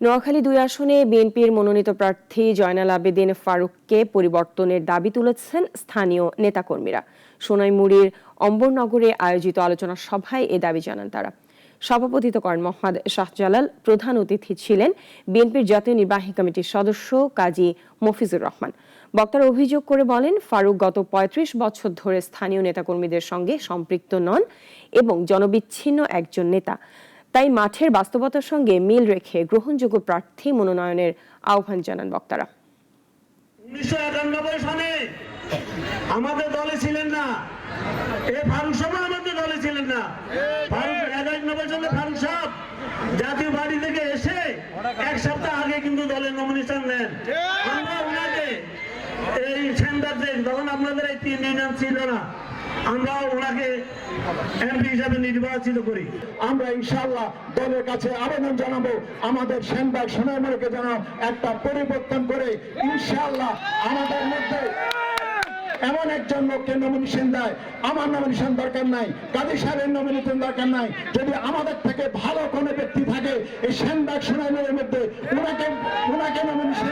নোয়াখালী দুই আসনে বিএনপির মনোনীত প্রার্থী জয়নাল আবেদিন ফারুককে পরিবর্তনের দাবি তুলেছেন স্থানীয় নেতাকর্মীরা। সোনাইমুড়ির অম্বরনগরে আয়োজিত আলোচনা সভায় এ দাবি জানান তারা। সভাপতিত্ব করেন মোহাম্মদ শাহজালাল, প্রধান অতিথি ছিলেন বিএনপির জাতীয় নির্বাহী কমিটির সদস্য কাজী মফিজুর রহমান। বক্তারা অভিযোগ করে বলেন, ফারুক গত ৩৫ বছর ধরে স্থানীয় নেতাকর্মীদের সঙ্গে সম্পৃক্ত নন এবং জনবিচ্ছিন্ন একজন নেতা। তাই মাঠের বাস্তবতার সঙ্গে মিল রেখে গ্রহণযোগ্য প্রার্থী মনোনয়নের আহ্বান জানান বক্তারা। আমাদের দলে ছিলেন না। এ ফারুক সাহেব আমাদের দলে ছিলেন না। ফারুক ফারুক সাহেব জাতীয় বাড়ি থেকে এসে এক সপ্তাহ আগে কিন্তু দলের নমিনেশন নেন। আমরা ওনাকে এই সেন্টার তখন আপনাদের এই তিন ছিল না। আমরা ওনাকে এমপি হিসাবে নির্বাচিত করি। আমরা ইনশাআল্লাহ দলের কাছে আবেদন জানাব, আমাদের সেনবাগ সোনাইমুড়িকে যেন একটা পরিবর্তন করে ইনশাআল্লাহ আমাদের মধ্যে এমন একজন লোককে নমিনেশন দেয়। আমার নমিনেশন দরকার নাই, কাজী সাহেবের নমিনেশন দরকার নাই। যদি আমাদের থেকে ভালো কোনো ব্যক্তি থাকে, এই সেনবাগ সোনাইমুড়ির মধ্যে ওনাকে ওনাকে নমিনেশন